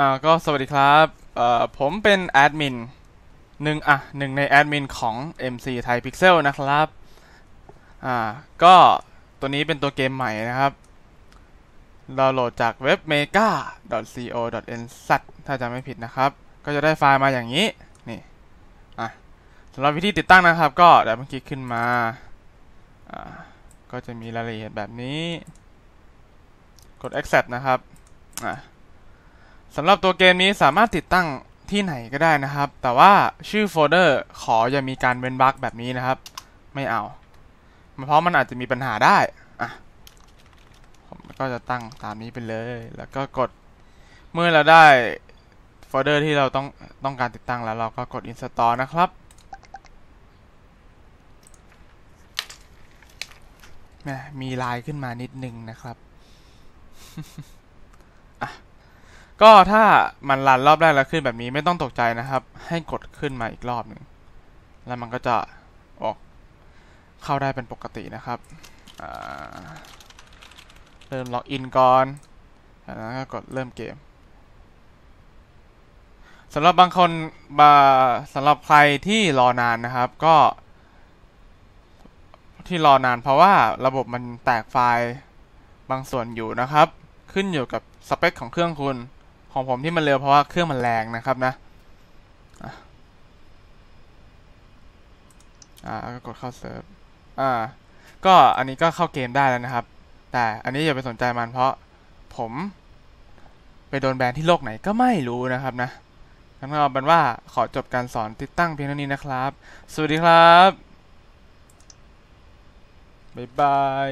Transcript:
อ่าก็สวัสดีครับเอ่อผมเป็นแอดมินหนึ่งอะหนึ่งในแอดมินของ MC Thai Pixel นะครับอ่าก็ตัวนี้เป็นตัวเกมใหม่นะครับเราโหลดจากเว็บ mega.co.nz ถ้าจำไม่ผิดนะครับ ก็จะได้ไฟล์มาอย่างนี้ นี่อะสำหรับวิธีติดตั้งนะครับ ก็เดี๋ยวเมื่อกี้ขึ้นมาอ่าก็จะมีรายละเอียดแบบนี้ กด accept นะครับอะ สำหรับตัวเกมนี้สามารถติดตั้งที่ไหนก็ได้นะครับ แต่ว่าชื่อโฟลเดอร์ขออย่ามีการเว้นวรรคแบบนี้นะครับ ไม่เอา เพราะมันอาจจะมีปัญหาได้ อะ ผมก็จะตั้งตามนี้ไปเลย แล้วก็กด เมื่อเราได้โฟลเดอร์ที่เราต้องต้องการติดตั้งแล้วเราก็กด install นะครับ มีลายขึ้นมานิดนึงนะครับ ก็ถ้ามันรันรอบแรกแล้วขึ้นแบบนี้ไม่ต้องตกใจนะครับ ให้กดขึ้นมาอีกรอบหนึ่งแล้วมันก็จะออกเข้าได้เป็นปกตินะครับเริ่มล็อกอินก่อนจากนั้นก็กดเริ่มเกมสำหรับบางคนบาสำหรับใครที่รอนานนะครับก็ ที่รอนานเพราะว่าระบบมันแตกไฟล์บางส่วนอยู่นะครับ ขึ้นอยู่กับสเปคของเครื่องคุณ ของผมที่มันเร็วเพราะว่าเครื่องมันแรงนะครับนะอะอ่าก็กดเข้าเซิร์ฟอ่าก็อันนี้ก็เข้าเกมได้แล้วนะครับ แต่อันนี้อย่าไปสนใจมันเพราะผมไปโดนแบนที่โลกไหนก็ไม่รู้นะครับนะงั้นเอาเป็นว่าขอจบการสอนติดตั้งเพียงเท่านี้นะครับ สวัสดีครับ บ๊ายบาย